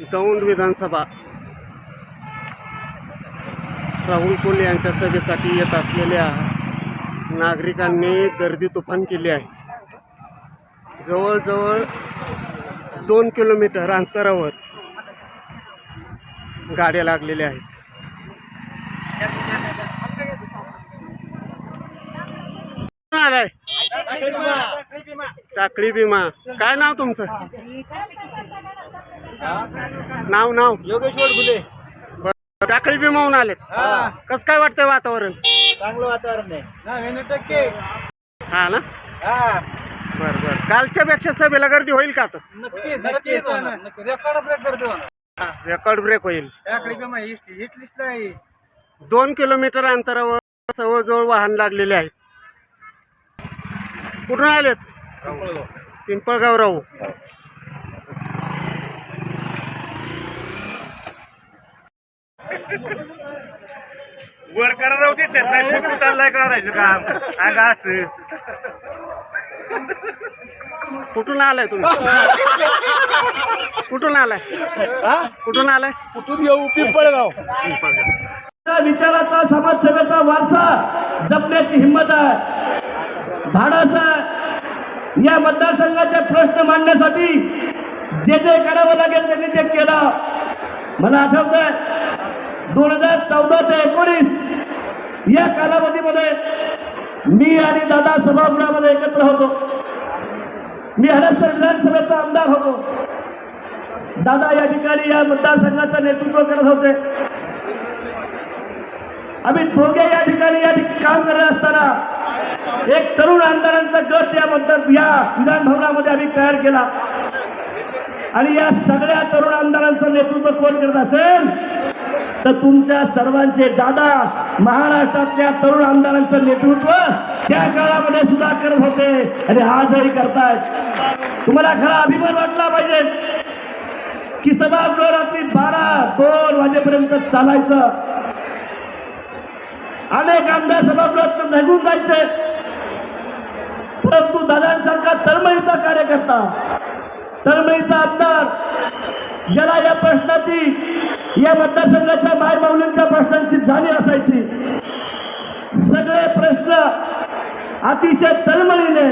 दौंड विधानसभा. राहुल कोल्हे यांच्या सभेसाठी येत असलेल्या नागरिकांनी गर्दी तुफान केली आहे. जवळजवळ दोन किलोमीटर अंतरावर गाड्या लागलेल्या आहेत. आलाय? टाकळी भीमा. काय नाव तुमचं? नाव नाव. योगेश्वर गुले टाकळी भीमाहून आलेत. हा. कसं काय वाटतंय वातावरण? चांगलं वातावरण आहे. टक्के. हा ना? हा. बरं बरं. कालच्या पेक्षा सभेला गर्दी होईल का आता? रेकॉर्ड ब्रेक करतो रेकॉर्ड ब्रेक होईल. दोन किलोमीटर अंतरावर जवळजवळ वाहन लागलेले आहेत. कुठून आलेत? पिंपळगाव राहू. वर करा राहू देत नाही फोटो चाललाय काढायचं काम. अगं असं. कुठून आलाय तुम्ही? कुठून आलाय? कुठून आलाय? कुठून येऊ? पिंपळगाव. विचाराचा समाजसेवेचा वारसा जपण्याची हिंमत आहे. धाडस आहे. या मतदारसंघाचे प्रश्न मांडण्यासाठी जे जे करावं लागेल त्यांनी ते केलं. मला आठवतंय दोन हजार चौदा ते एकोणीस या कालावधीमध्ये मी आणि दादा सभागृहामध्ये एकत्र होतो. मी हडपसर विधानसभेचा आमदार होतो. दादा या ठिकाणी या मतदारसंघाचं नेतृत्व करत होते. आम्ही दोघे या ठिकाणी या ठिकाणी काम करत असताना एक तरुण आमदारांचा गट या मतदार या विधान भवनामध्ये आम्ही तयार केला. आणि या सगळ्या तरुण आमदारांचं नेतृत्व कोण करत असेल? तर तुमच्या सर्वांचे दादा महाराष्ट्रातल्या तरुण आमदारांचं नेतृत्व त्या काळामध्ये सुद्धा करत होते आणि आजही करतायत. तुम्हाला खरा अभिमान वाटला पाहिजे की सभागृह रात्री बारा दोन वाजेपर्यंत चालायचं. अनेक आमदार सभागृहात निघून जायचे. परंतु दादांसारखा तळमळीचा कार्यकर्ता तळमळीचा आमदार ज्याला या प्रश्नाची या मतदारसंघाच्या मायमाऊलींच्या प्रश्नांची जाणीव असायची. सगळे प्रश्न अतिशय तळमळीने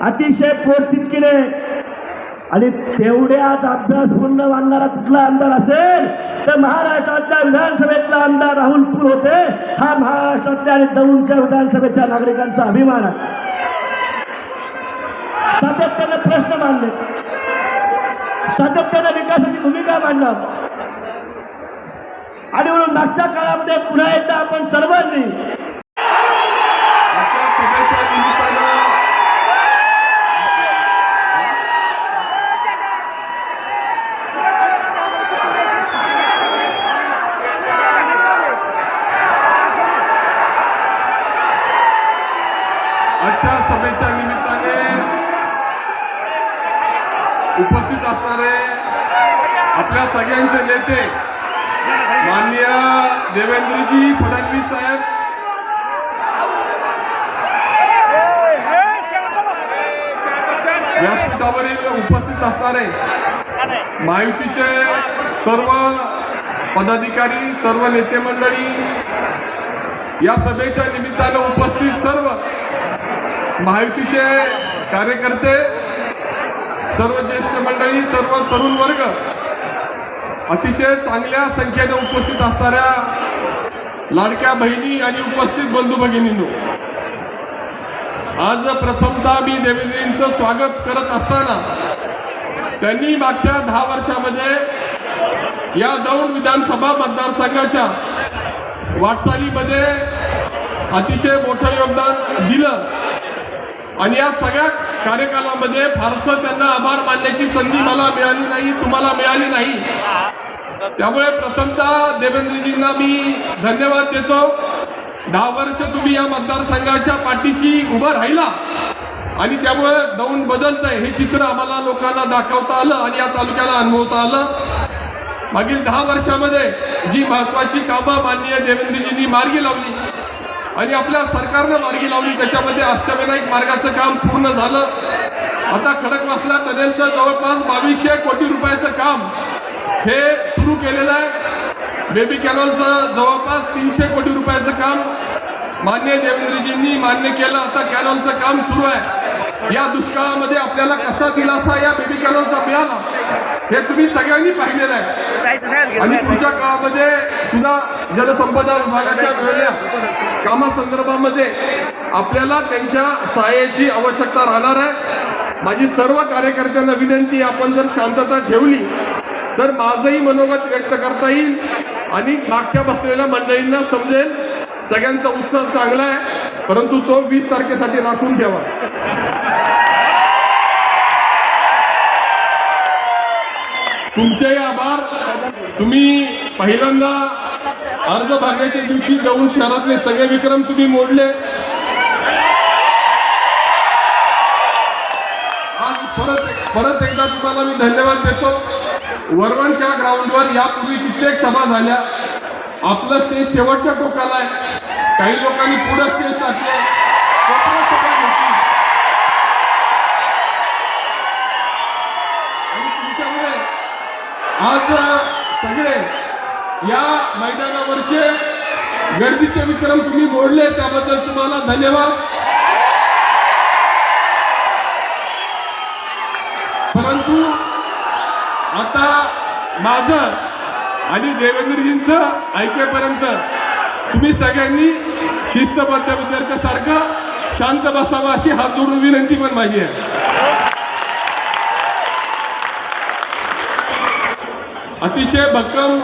अतिशय पोटतिटकीने आणि तेवढ्याच अभ्यासपूर्ण मानणारा कुठला आमदार असेल तर महाराष्ट्रातल्या विधानसभेतला आमदार राहुल कुल होते हा महाराष्ट्रातल्या आणि दौंडच्या विधानसभेच्या नागरिकांचा अभिमान आहे. सातत्याने प्रश्न मांडले. सातत्याने विकासाची भूमिका मांडणं आणि म्हणून मागच्या काळामध्ये पुन्हा एकदा आपण सर्वांनी व्यासपीठावरील उपस्थित असणारे महायुतीचे सर्व पदाधिकारी सर्व नेते मंडळी या सभेच्या निमित्तानं उपस्थित सर्व महायुतीचे कार्यकर्ते सर्व ज्येष्ठ मंडळी सर्व तरुण वर्ग अतिशय चांगल्या संख्येने उपस्थित असणाऱ्या लाडक्या बहिणी आणि उपस्थित बंधू भगिनींनो आज प्रथमतः मी देवेंद्रींचं स्वागत करत असताना त्यांनी मागच्या दहा वर्षामध्ये या दौंड विधानसभा मतदारसंघाच्या वाटचालीमध्ये अतिशय मोठं योगदान दिलं. आणि या सगळ्या कार्यकालामध्ये फारसं त्यांना आभार मानण्याची संधी मला मिळाली नाही तुम्हाला मिळाली नाही. त्यामुळे प्रथमतः देवेंद्रजींना मी धन्यवाद देतो. दहा वर्ष तुम्ही या मतदारसंघाच्या पाठीशी उभा राहिला. आणि त्यामुळे दौंड बदलतंय. हे चित्र आम्हाला लोकांना दाखवता आलं आणि या तालुक्याला अनुभवता आलं. मागील दहा वर्षामध्ये जी महत्वाची कामं माननीय देवेंद्रजींनी मार्गी लावली आणि आपल्या सरकारनं मार्गी लावली त्याच्यामध्ये अष्टविनायक मार्गाचं काम पूर्ण झालं. आता खडकवासला टनेलचं जवळपास बावीसशे कोटी रुपयाचं काम हे सुरू केलेलं आहे. बेबी कॅनॉलचं जवळपास तीनशे कोटी रुपयाचं काम मान्य देवेंद्रजींनी मान्य केलं आता कॅनॉलचं काम सुरू आहे. या दुष्काळामध्ये आपल्याला कसा दिलासा या बेबी कॅनॉलचा मिळाला हे तुम्ही सगळ्यांनी पाहिलेलं आहे. आणि पुढच्या काळामध्ये सुद्धा जलसंपदा विभागाच्या वेगळ्या कामासंदर्भामध्ये आपल्याला त्यांच्या सहाय्याची आवश्यकता राहणार आहे. माझी सर्व कार्यकर्त्यांना विनंती आपण जर शांतता ठेवली तर माझंही मनोगत व्यक्त करता येईल आणि मागच्या बसलेल्या मंडळींना समजेल. सगळ्यांचा उत्साह चांगला आहे परंतु तो वीस तारखेसाठी राखून ठेवा. तुमचे आभार. तुम्ही पहिल्यांदा अर्ज भरण्याच्या दिवशी जाऊन शहरातले सगळे विक्रम तुम्ही मोडले. आज परत परत एकदा तुम्हाला मी धन्यवाद देतो. वरवणच्या ग्राउंडवर यापूर्वी कित्येक सभा झाल्या. आपलं स्टेज शेवटच्या टोकाला आहे. काही लोकांनी पुढं स्टेज टाकले. तुमच्यामुळे आज सगळे या मैदानावरचे गर्दीचे विक्रम तुम्ही मोडले. त्याबद्दल तुम्हाला धन्यवाद. परंतु आता माझं आणि देवेंद्रजींचं ऐकेपर्यंत तुम्ही सगळ्यांनी शिस्तबद्ध विद्यार्थ्यासारखं शांत बसावं अशी हात जोडून विनंती पण माझी आहे. अतिशय भक्कम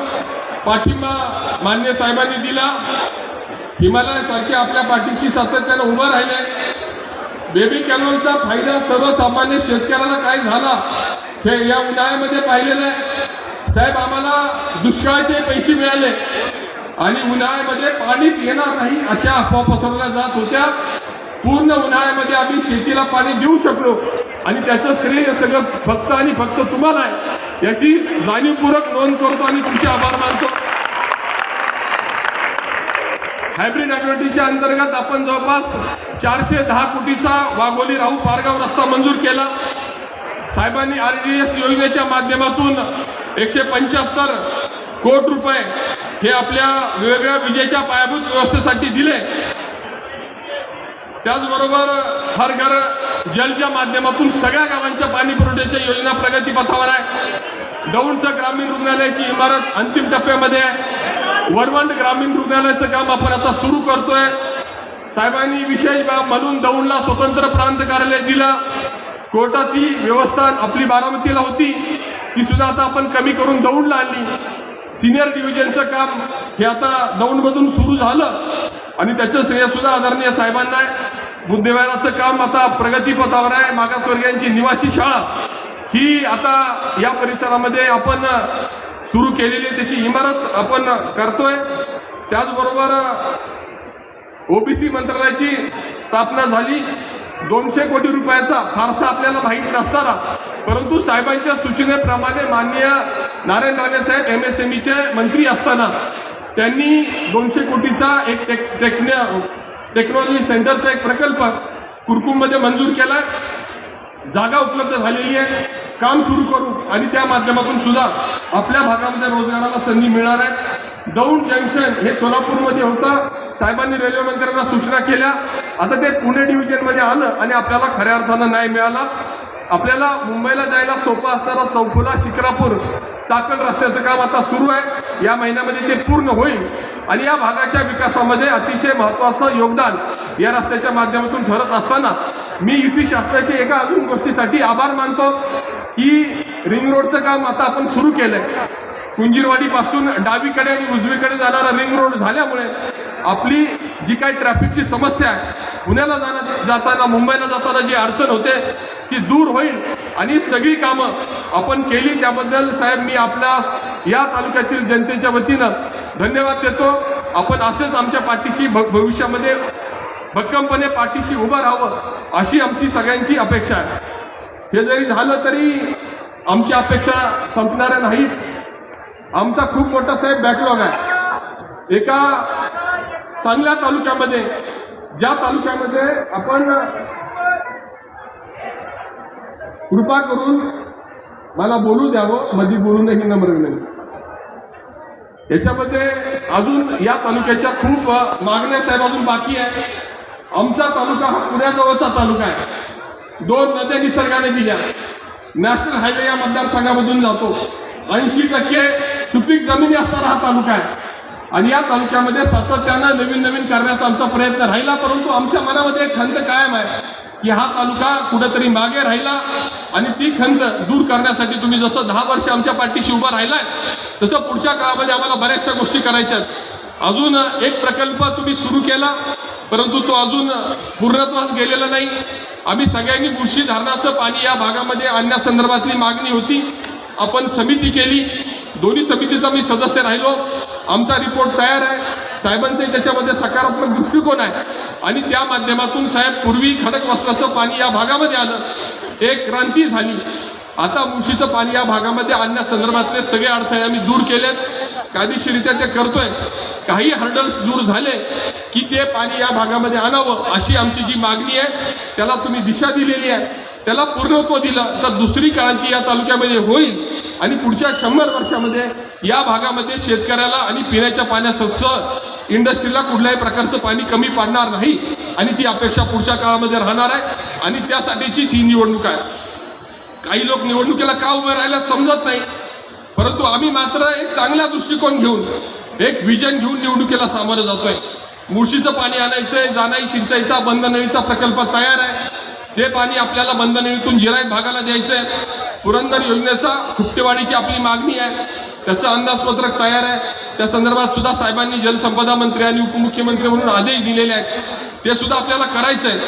पाठिंबा मान्य साहेबांनी दिला. हिमालय सारखे आपल्या पाठीशी सातत्यानं उभं राहिले बेबी कॅनॉलचा फायदा सर्वसामान्य शेतकऱ्याला काय झाला हे या उन्हाळ्यामध्ये पाहिलेलं आहे. साहेब आम्हाला दुष्काळाचे पैसे मिळाले. आणि उन्हाळ्यामध्ये पाणीच येणार नाही अशा अफवा पसरवल्या जात होत्या. पूर्ण उन्हाळ्यामध्ये आम्ही शेतीला पाणी देऊ शकलो. आणि त्याचं श्रेय सगळं फक्त आणि फक्त तुम्हाला आहे. याची जाणीवपूर्वक नोंद करतो आणि तुमचे आभार मानतो. हायब्रिड ॲग्रोटेकच्या अंतर्गत आपण जवळपास चारशे दहा कोटीचा वाघोली राहू पारगाव रस्ता मंजूर केला. साहेबांनी आर डी एस योजनेच्या माध्यमातून एकशे पंच्याहत्तर कोटी रुपये हे आपल्या वेगवेगळ्या विजेच्या पायाभूत व्यवस्थेसाठी दिले. त्याचबरोबर हर घर जलच्या माध्यमातून सगळ्या गावांच्या पाणी पुरवठ्याच्या योजना प्रगतीपथावर आहे. दौंडचं ग्रामीण रुग्णालयाची इमारत अंतिम टप्प्यामध्ये आहे. वरवंड ग्रामीण रुग्णालयाचं काम आपण आता सुरू करतोय. साहेबांनी विशेष बाब म्हणून दौंडला स्वतंत्र प्रांत कार्यालय दिलं. कोर्टाची व्यवस्था आपली बारामतीला होती. ती सुद्धा आता आपण कमी करून दौडला आणली. सिनियर डिव्हिजनचं काम हे आता दौंडमधून सुरू झालं आणि त्याचं श्रेय सुद्धा आदरणीय साहेबांना आहे. बुद्धिवाराचं काम आता प्रगतीपथावर आहे. मागासवर्गीयांची निवासी शाळा ही आता या परिसरामध्ये आपण सुरू केलेली त्याची इमारत आपण करतोय. त्याचबरोबर ओबीसी मंत्रालयाची स्थापना झाली. दोनशे कोटी रुपयाचा फारसा आपल्याला माहीत नसताना परंतु साहेबांच्या सूचनेप्रमाणे माननीय नारायण राणे साहेब एम एस एम ईचे मंत्री असताना त्यांनी दोनशे कोटीचा एक टेक टेक्न टेक्नॉलॉजी सेंटरचा एक प्रकल्प कुरकुममध्ये मंजूर केला. जागा उपलब्ध झालेली आहे. काम सुरू करू आणि त्या माध्यमातून सुद्धा आपल्या भागामध्ये रोजगाराला संधी मिळणार आहे. दौंड जंक्शन हे सोलापूरमध्ये होतं. साहेबांनी रेल्वे मंत्र्यांना सूचना केल्या. आता ते पुणे डिव्हिजनमध्ये आलं आणि आपल्याला खऱ्या अर्थानं न्याय मिळाला. आपल्याला मुंबईला जायला सोपं असणारा चौफुला शिक्रापूर चाकण रस्त्याचं काम आता सुरू आहे. या महिन्यामध्ये ते पूर्ण होईल. आणि या भागाच्या विकासामध्ये अतिशय महत्त्वाचं योगदान या रस्त्याच्या माध्यमातून ठरत असताना मी युपी शासनाच्या एका अजून गोष्टीसाठी आभार मानतो. की रिंग रोडचं काम आता आपण सुरू केलंय. कुंजीरवाडीपासून डावीकडे आणि उजवीकडे जाणारा रिंग रोड झाल्यामुळे आपली जी काही ट्रॅफिकची समस्या आहे पुण्याला जाणं जाताना मुंबईला जाताना जी अडचण होते ती दूर होईल. आणि सगळी कामं आपण केली. त्याबद्दल साहेब मी आपल्या या तालुक्यातील जनतेच्या वतीनं धन्यवाद देतो. आपण असेच आमच्या पाठीशी भ- भविष्यामध्ये भक्कमपणे पाठीशी उभं राहावं अशी आमची सगळ्यांची अपेक्षा आहे. हे जरी झालं तरी आमच्या अपेक्षा संपणाऱ्या नाहीत. आमचा खूप मोठा साहेब बॅकलॉग आहे. एका चांगल्या तालुक्यामध्ये ज्या तालुक्यामध्ये आपण कृपा करून मला बोलू द्यावं मध्ये बोलू नये ही नम्र विनंती. याच्यामध्ये अजून या तालुक्याच्या खूप मागण्या साहेब अजून बाकी आहे. आमचा तालुका हा पुण्याजवळचा तालुका आहे. दोन नद्या निसर्गाने दिल्या. नॅशनल हायवे या मतदारसंघामधून जातो. ऐंशी टक्के सुपीक जमिनी असणारा हा तालुका आहे. आणि या तालुक्यामध्ये सातत्यानं नवीन नवीन करण्याचा आमचा प्रयत्न राहिला परंतु आमच्या मनामध्ये एक खंत कायम आहे की हा तालुका कुठेतरी मागे राहिला आणि ती खंत दूर करण्यासाठी तुम्ही जसं दहा वर्ष आमच्या पाठीशी उभा राहिलाय तसं पुढच्या काळामध्ये आम्हाला बऱ्याचशा गोष्टी करायच्यात अजून एक प्रकल्प तुम्ही सुरू केला परंतु तो अजून पूर्णत्वास गेलेला नाही. आम्ही सगळ्यांनी मुळशी धरणाचं पाणी या भागामध्ये आणण्यासंदर्भातली मागणी होती. आपण समिती केली. दोन्ही समितीचा मी सदस्य राहिलो. आमचा रिपोर्ट तयार आहे. साहेबांचंही त्याच्यामध्ये सकारात्मक दृष्टिकोन आहे. आणि त्या माध्यमातून साहेब पूर्वी खडक वासनाचं पाणी या भागामध्ये आलं. एक क्रांती झाली. आता मुशीचं पाणी या भागामध्ये आणण्यासंदर्भातले सगळे अडथळे आम्ही दूर केलेत. कायदेशीरित्या ते करतोय. काही हर्डल्स दूर झाले की ते पाणी या भागामध्ये आणावं अशी आमची जी मागणी आहे. त्याला तुम्ही दिशा दिलेली आहे. त्याला पूर्णत्व दिलं तर दुसरी क्रांती या तालुक्यामध्ये होईल. आणि पुढच्या शंभर वर्षामध्ये या भागामध्ये शेतकऱ्याला आणि पिण्याच्या पाण्यासह इंडस्ट्रीला कुठल्याही प्रकारचं पाणी कमी पडणार नाही आणि ती अपेक्षा पुढच्या काळामध्ये राहणार आहे. आणि त्यासाठीचीच ही निवडणूक आहे. काही लोक निवडणुकीला का उभे राहिल्यात समजत नाही. परंतु आम्ही मात्र एक चांगला दृष्टिकोन घेऊन एक विजन घेऊन निवडणुकीला सामोरं जातोय. मुळशीचं पाणी आणायचंय जाणाई शिरसाईचा बंधनळीचा प्रकल्प तयार आहे. ते पाणी आपल्याला बंधनळीतून जिरायत भागाला द्यायचंय. पुरंदर योजनेचा खुपटेवाडीची आपली मागणी आहे. त्याचं अंदाजपत्रक तयार आहे. त्या संदर्भात सुद्धा साहेबांनी जलसंपदा मंत्री आणि उपमुख्यमंत्री म्हणून आदेश दिलेले आहेत. ते सुद्धा आपल्याला करायचं आहे.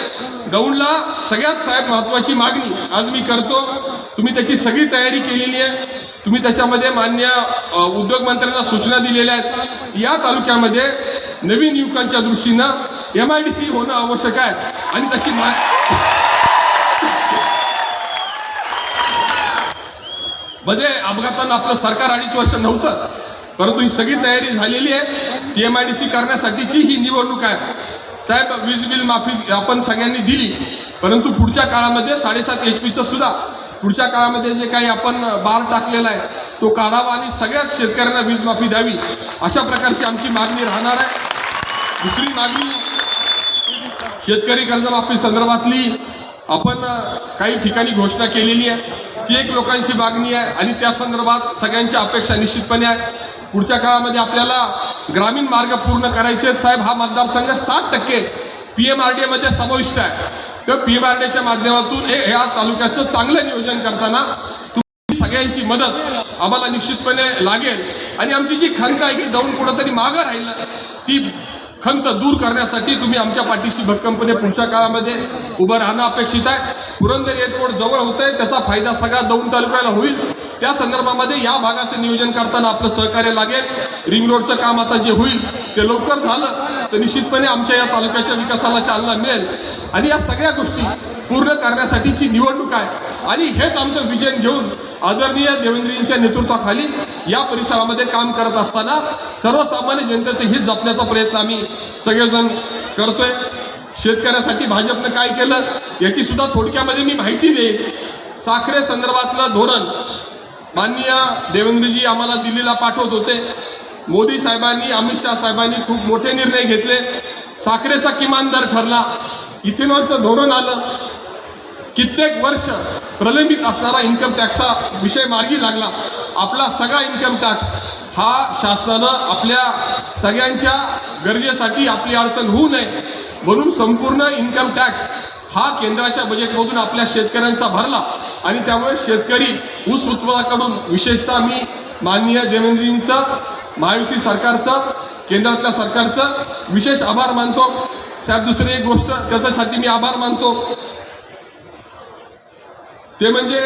दौंडला सगळ्यात साहेब महत्वाची मागणी आज मी करतो. तुम्ही त्याची सगळी तयारी केलेली आहे. तुम्ही त्याच्यामध्ये मान्य उद्योगमंत्र्यांना उद्योग मंत्र्यांना सूचना दिलेल्या आहेत. या तालुक्यामध्ये नवीन युवकांच्या दृष्टीनं एम आय डी सी होणं आवश्यक आहे. आणि तशी मा म्हणजे अपघातानं आपलं सरकार अडीच वर्ष नव्हतं. परंतु ही सगळी तयारी झालेली आहे. ती एम आय डी सी करण्यासाठीची ही निवडणूक आहे. साहेब वीज बिल माफी आपण सगळ्यांनी दिली. परंतु पुढच्या काळामध्ये साडेसात एच पीचं सुद्धा पुढच्या काळामध्ये जे काही आपण बार टाकलेला आहे तो काढावा आणि सगळ्याच शेतकऱ्यांना वीज माफी द्यावी. अशा प्रकारची आमची मागणी राहणार आहे. दुसरी मागणी शेतकरी कर्जमाफी संदर्भातली आपण काही ठिकाणी घोषणा केलेली आहे ती एक लोकांची मागणी आहे आणि त्या संदर्भात सगळ्यांच्या अपेक्षा निश्चितपणे आहे. पुढच्या काळामध्ये आपल्याला ग्रामीण मार्ग पूर्ण करायचे आहेत. साहेब हा मतदारसंघ साठ टक्के पी एम आर डी एमध्ये समाविष्ट आहे. तर पी एम आर डीच्या माध्यमातून हे ह्या तालुक्याचं चांगलं नियोजन करताना तुमची सगळ्यांची मदत आम्हाला निश्चितपणे लागेल. आणि आमची जी खंत आहे की जाऊन कुठंतरी मागं राहिलं ती खंत दूर करण्यासाठी तुम्ही आमच्या पाठीशी भक्कमपणे पुढच्या काळामध्ये उभं राहणं अपेक्षित आहे. पुरंदर एअरपोर्ट जवळ होत आहे त्याचा फायदा सगळा दौंड तालुक्याला होईल. त्या संदर्भामध्ये या भागाचं नियोजन करताना आपलं सहकार्य लागेल. रिंग रोडचं काम आता जे होईल ते लवकर झालं तर निश्चितपणे आमच्या या तालुक्याच्या विकासाला चालना मिळेल. आणि या सगळ्या गोष्टी पूर्ण करण्यासाठीची निवडणूक आहे. आणि हेच आमचं विजन घेऊन आदरणीय देवेंद्रजींच्या नेतृत्वाखाली या परिसरामध्ये काम करत असताना सर्वसामान्य जनतेचे हित जपण्याचा प्रयत्न आम्ही सगळेजण करतोय. शेतकऱ्यासाठी भाजपनं काय केलं याची सुद्धा थोडक्यामध्ये मी माहिती देईन. साखरे संदर्भातलं धोरण माननीय देवेंद्रजी आम्हाला दिल्लीला पाठवत होते. मोदी साहेबांनी अमित शाह साहेबांनी खूप मोठे निर्णय घेतले. साखरेचा किमान दर ठरला. इथेनॉलचं धोरण आलं. कित्येक वर्ष प्रलंबित असणारा इन्कम टॅक्सचा विषय मार्गी लागला. आपला सगळा इन्कम टॅक्स हा शासनानं आपल्या सगळ्यांच्या गरजेसाठी आपली अडचण होऊ नये. म्हणून संपूर्ण इन्कम टॅक्स हा केंद्राच्या बजेटमधून आपल्या शेतकऱ्यांचा भरला. आणि त्यामुळे शेतकरी ऊस उत्पादकाकडून विशेषतः मी माननीय देवेंद्रजींचं महायुती सरकारचं केंद्रातल्या सरकारचं विशेष आभार मानतो. साहेब दुसरी एक गोष्ट त्याच्यासाठी मी आभार मानतो. ते म्हणजे